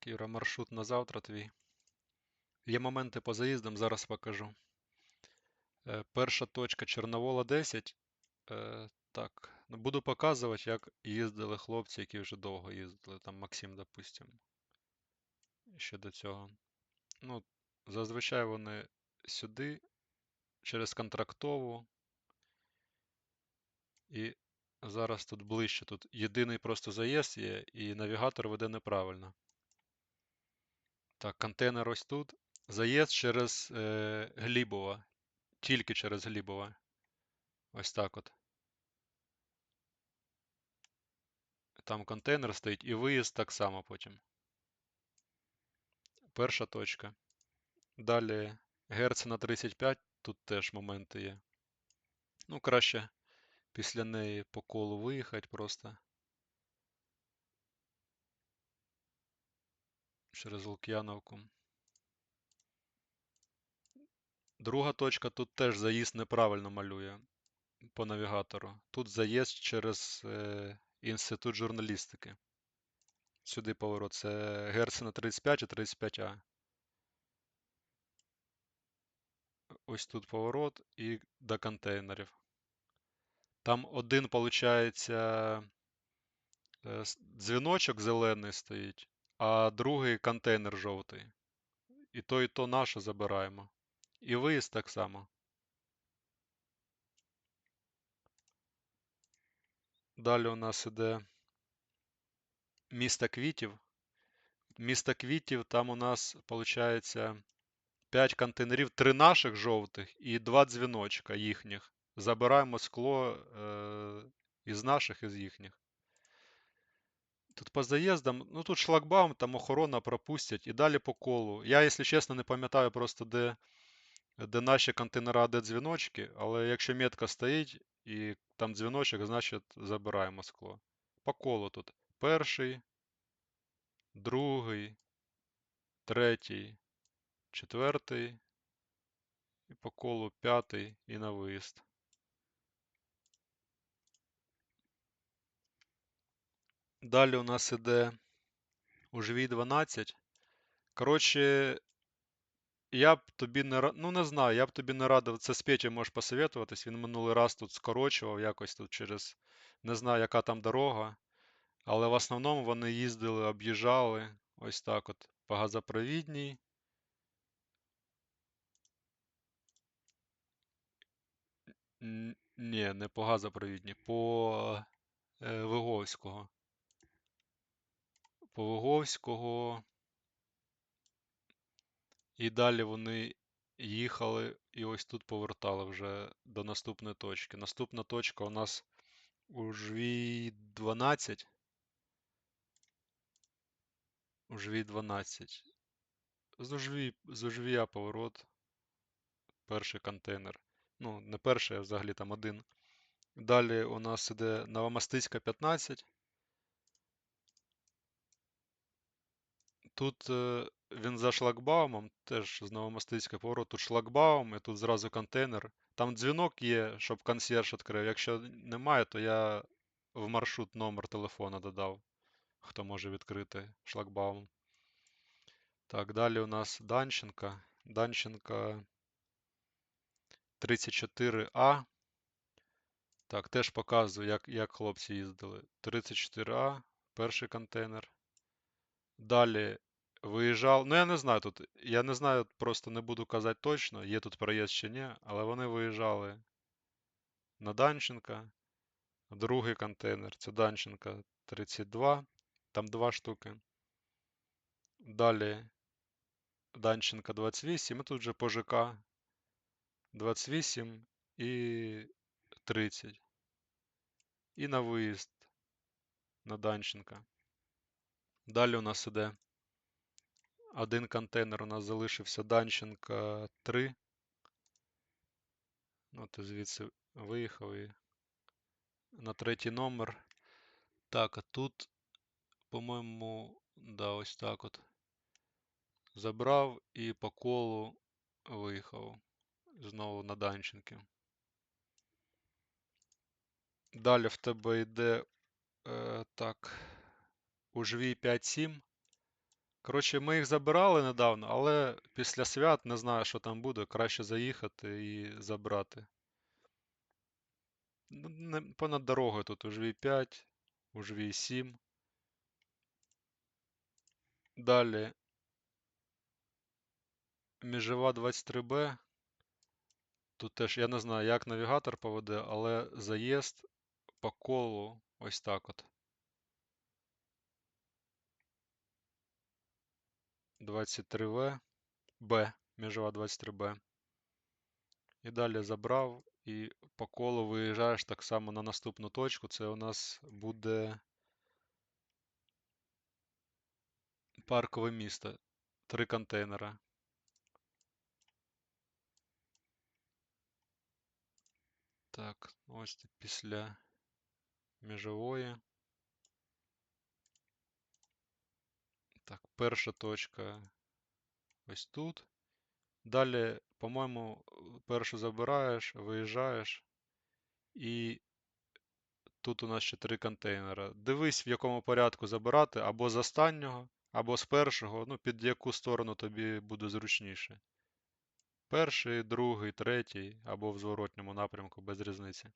Так, Юра, маршрут на завтра твій. Є моменти по заїздам, зараз покажу. Е, Перша точка Чорновола 10. Е, Так, ну, буду показувати, як їздили хлопці, які вже довго їздили. Там Максим, допустим. Ще до цього. Ну, зазвичай вони сюди, через контрактову. І зараз тут ближче. Тут єдиний просто заїзд є, і навігатор веде неправильно. Так, контейнер ось тут. Заїзд через е, Глібова. Тільки через Глібова. Ось так от. Там контейнер стоїть і виїзд так само потім. Перша точка. Далі Герцена 35, тут теж моменти є. Ну, краще після неї по колу виїхати просто. Через Лук'яновку. Друга точка тут теж заїзд неправильно малює по навігатору. Тут заїзд через е, інститут журналістики. Сюди поворот. Це Герцена 35 і 35А. Ось тут поворот і до контейнерів. Там один, виходить, дзвіночок зелений стоїть, а другий контейнер жовтий. І то, і то наше забираємо. І виїзд так само. Далі у нас іде місто квітів. Місто квітів, там у нас, виходить, 5 контейнерів, 3 наших жовтих і 2 дзвіночка їхніх. Забираємо скло е, із наших, із їхніх. Тут по заїздам, ну тут шлагбаум, там охорона пропустять і далі по колу. Я, якщо чесно, не пам'ятаю просто, де, де наші контейнери, а де дзвіночки, але якщо метка стоїть і там дзвіночок, значить забираємо скло. По колу тут. Перший, другий, третій, четвертий, і по колу п'ятий і на виїзд. Далі у нас іде у жвій 12. Коротше, я б тобі не ну не знаю, я б тобі не радив. Це з Петю можеш посоветуватись. Він минулий раз тут скорочував якось тут через не знаю, яка там дорога. Але в основному вони їздили, об'їжджали ось так от по газопровідній. Ні, не по газопровідній, по е, Виговського. По Виговського. І далі вони їхали і ось тут повертали вже до наступної точки. Наступна точка у нас у жвій 12. У жвій 12. З Ужвій, з Ужвія поворот. Перший контейнер. Ну, не перший, а взагалі там один. Далі у нас іде Новомастицька 15. Тут е, він за шлагбаумом, теж з Новомастицька поворот, тут шлагбаум і тут зразу контейнер. Там дзвінок є, щоб консьєрж відкрив. Якщо немає, то я в маршрут номер телефона додав, хто може відкрити шлагбаум. Так, далі у нас Данченка. Данченка 34А. Так, теж показую, як, як хлопці їздили. 34А, перший контейнер. Далі виїжджав. Ну, я не знаю тут. Я не знаю, просто не буду казати точно, є тут проїзд чи ні, але вони виїжджали на Данченка. Другий контейнер це Данченка 32. Там два штуки. Далі Данченка 28. І тут вже по ЖК 28 і 30. І на виїзд на Данченка. Далі у нас іде один контейнер. У нас залишився Данченка 3. Ну, ти звідси виїхав і на третій номер. Так, а тут, по-моєму, да, ось так от. Забрав і по колу виїхав. Знову на Данченки. Далі в тебе йде е, так. У жвій 5-7. Коротше, ми їх забирали недавно, але після свят не знаю, що там буде. Краще заїхати і забрати. Ну, Понад дорогою тут у жвій 5, у жвій 7. Далі Межева 23Б. Тут теж я не знаю, як навігатор поведе, але заїзд по колу ось так от. 23В, Б, межова 23Б. І далі забрав і по колу виїжджаєш так само на наступну точку. Це у нас буде паркове місто. Три контейнера. Так, ось після межової. Так, перша точка ось тут. Далі, по-моєму, першу забираєш, виїжджаєш, і тут у нас ще три контейнера. Дивись, в якому порядку забирати, або з останнього, або з першого, ну, під яку сторону тобі буде зручніше. Перший, другий, третій, або в зворотньому напрямку, без різниці.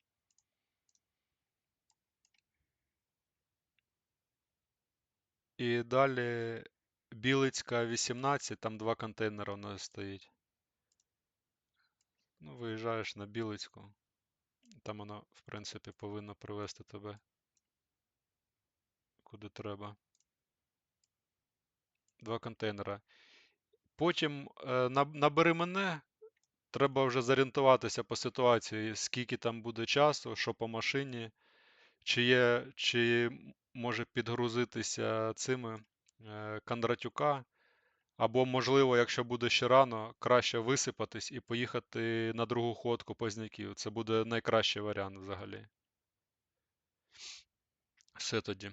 І далі Білицька 18, там два контейнери у нас стоїть. Ну, виїжджаєш на Білицьку. Там воно, в принципі, повинно привести тебе куди треба. Два контейнера. Потім е, набери мене. Треба вже зорієнтуватися по ситуації, скільки там буде часу, що по машині, чи є, чи може підгрузитися цими е, Кондратюка, або, можливо, якщо буде ще рано, краще висипатись і поїхати на другу ходку Позняків. Це буде найкращий варіант взагалі. Все тоді.